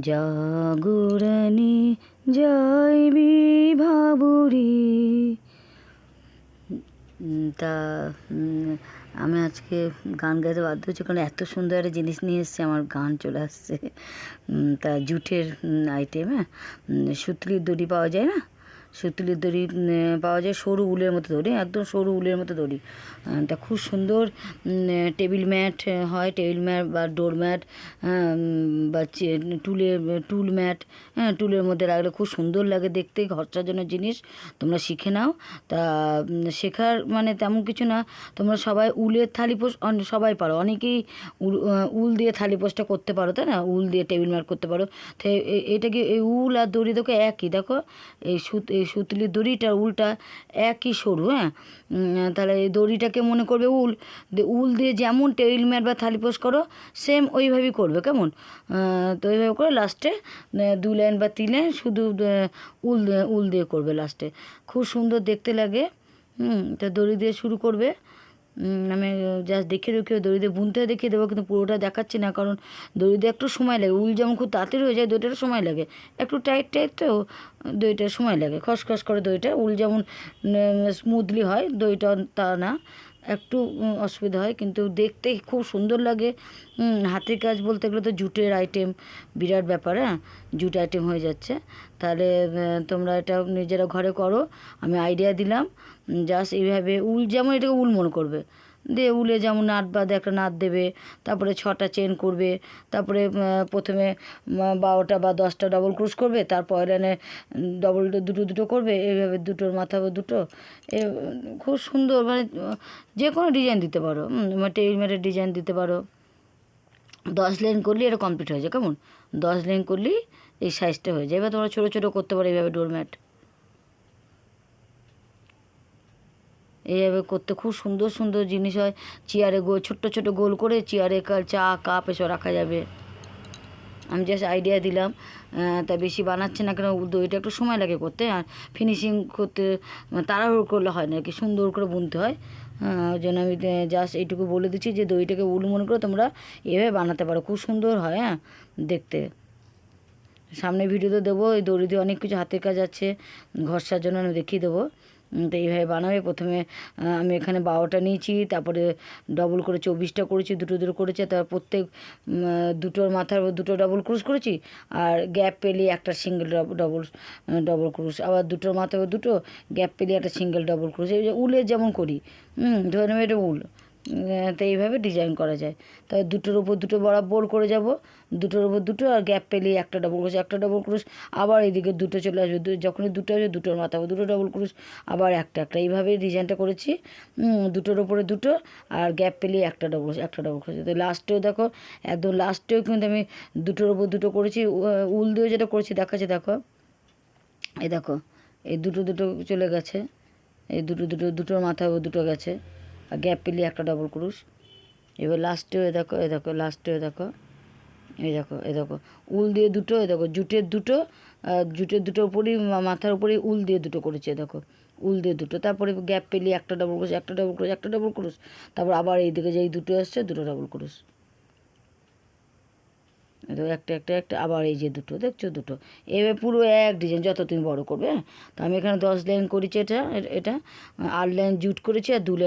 জাগরণী জয় বিভাবরী। তা আমি আজকে গান গাইতে বাধ্য হচ্ছি কারণ এত সুন্দর একটা জিনিস নিয়ে এসছে, আমার গান চলে আসছে। তা, জুটের আইটেম হ্যাঁ? সুতলির দড়ি পাওয়া যায় না? সুতলির দড়ি পাওয়া যায় সরু উলের মতো দড়ি, একদম সরু উলের মতো দড়ি। তা খুব সুন্দর টেবিল ম্যাট হয়, টেবিল ম্যাট বা ডোর ম্যাট বা টুলের টুল ম্যাট হ্যাঁ টুলের মধ্যে রাখলে খুব সুন্দর লাগে দেখতে, ঘর সাজানোর জিনিস, তোমরা শিখে নাও। তা শেখার মানে তেমন কিছু না, তোমরা সবাই উলের থালি পোষ, অন- সবাই পারো, অনেকেই উল দিয়ে থালি পোষটা করতে পারো, তাই না? উল দিয়ে টেবিল ম্যাট করতে পারো। তো এটা কি, এই উল আর দড়ি দেখো একই? দেখো, এই সুত, এই সুতলির দড়িটা, উলটা একই সরু হ্যাঁ? তাহলে এই দড়িটাকে মনে করবে উল। উল দিয়ে যেমন টেবিল ম্যাট বা থালি পোষ করো, সেম ওইভাবেই করবে, কেমন? তো ওইভাবে করে লাস্টে দু লাইন বা তিন লাইন শুধু উল উল দিয়ে করবে লাস্টে। খুব সুন্দর দেখতে লাগে, হুম? তো দড়ি দিয়ে শুরু করবে। আমি জাস্ট দেখে রেখে দড়ি দিয়ে বুনতে দেখিয়ে দেবো, কিন্তু পুরোটা দেখাচ্ছি না, কারণ দড়িতে একটু সময় লাগে। উল যেমন খুব তাড়াতাড়ি হয়ে যায় দইটারও সময় লাগে। একটু টাইট টাইট তো দইটার সময় লাগে। খসখস করে দইটা উল যেমন স্মুথলি হয় দইটা তা না। একটু অসুবিধা হয়। কিন্তু দেখতে খুব সুন্দর লাগে। হাতের কাজ বলতে গেলে তো জুটের আইটেম বিরাট ব্যাপার হ্যাঁ? জুট আইটেম হয়ে যাচ্ছে। তাহলে তোমরা এটা নিজেরা ঘরে করো। আমি আইডিয়া দিলাম। জাস্ট এইভাবে উল, যেমন এটাকে উল মনে করবে। দিয়ে উলে যেমন নাট বাঁধে, একটা নাট দেবে, তারপরে ছটা চেন করবে, তারপরে প্রথমে বারোটা বা দশটা ডবল ক্রুশ করবে তারপর লাইনে ডবল দুটো দুটো করবে, এইভাবে দুটোর মাথা দুটো, এ, খুব সুন্দর মানে যে কোনো ডিজাইন দিতে পারো টেবিল ডিজাইন দিতে পারো। দশ লাইন করলে এটা কমপ্লিট হয়ে যায়, কেমন? দশ লাইন করলেই এই সাইজটা হয়ে যায়, এবার তোমরা ছোটো ছোটো করতে পারো, এইভাবে ডোরম্যাট এইভাবে করতে খুব সুন্দর সুন্দর জিনিস হয়। চেয়ারে গোল, ছোট্ট ছোট গোল করে চেয়ারে চা কাপ এসব রাখা যাবে। আমি জাস্ট আইডিয়া দিলাম। তা বেশি বানাচ্ছে না কেন? দইটা একটু সময় লাগে করতে। আর ফিনিশিং করতে মানে তাড়াহুড়ো করলে হয় না কি সুন্দর করে বুনতে হয়। ওই জন্য আমি জাস্ট এইটুকু বলে দিচ্ছি যে দইটাকে উল মনে করে তোমরা এভাবে বানাতে পারো। খুব সুন্দর হয় হ্যাঁ দেখতে। সামনে ভিডিওতে দেবো, এই দড়ি দিয়ে অনেক কিছু হাতের কাজ আছে। ঘর সাজানো আমি দেখিয়ে দেবো। তো এইভাবে বানাবে। প্রথমে আমি এখানে বারোটা নিয়েছি, তারপরে ডবল করে চব্বিশটা করেছি, দুটো দুটো করেছি তার প্রত্যেক দুটোর মাথার দুটো ডবল ক্রুশ করেছি, আর গ্যাপ পেলে একটা সিঙ্গেল ডবল ডবল ক্রুশ আবার দুটোর মাথার দুটো গ্যাপ পেলে একটা সিঙ্গেল ডবল ক্রুশ এই যে উলের যেমন করি ধরে নেবে এটা উল। তো এইভাবে ডিজাইন করা যায়। তাই দুটোর উপর দুটো বরাবর করে যাব, দুটোর উপর দুটো আর গ্যাপ পেলেই একটা ডবল ক্রুশ একটা ডবল ক্রুশ আবার এদিকে দুটো চলে আসবে যখনই দুটো আসবে দুটোর মাথা দুটো ডবল ক্রুশ আবার একটা একটা। এইভাবেই ডিজাইনটা করেছি। দুটোর উপরে দুটো আর গ্যাপ পেলেই একটা ডবল একটা ডবল ক্রুশ তো লাস্টেও দেখো একদম লাস্টেও কিন্তু আমি দুটোর উপর দুটো করেছি উল দিয়েও যেটা করেছি, দেখাচ্ছে, দেখো। এই দেখো, এই দুটো দুটো চলে গেছে, এই দুটো দুটো, দুটোর মাথায় ও দুটো গেছে। আর গ্যাপ পেলে একটা ডবল ক্রুশ। এবার লাস্টে এ দেখো এ দেখো লাস্টেও দেখো, এই দেখো এ দেখো, উল দিয়ে দুটো এ দেখো, জুটের দুটো জুটের দুটো উপরেই মাথার উপরেই উল দিয়ে দুটো করেছে এ দেখো, উল দিয়ে দুটো। তারপরে গ্যাপ পেলে একটা ডবল ক্রুশ, একটা ডবল ক্রুশ, একটা ডবল ক্রুশ। তারপর আবার এইদিকে যেই দুটো আসছে, দুটো ডবল ক্রুশ। এই দেখো, একটা একটা একটা, আবার এই যে দুটো, দেখছ দুটো। এবার পুরো এক ডিজাইন যত তুমি বড় করবে হ্যাঁ? তো আমি এখানে দশ লাইন করেছি এটা এটা আট লাইন জুট করেছি আর দু লাইন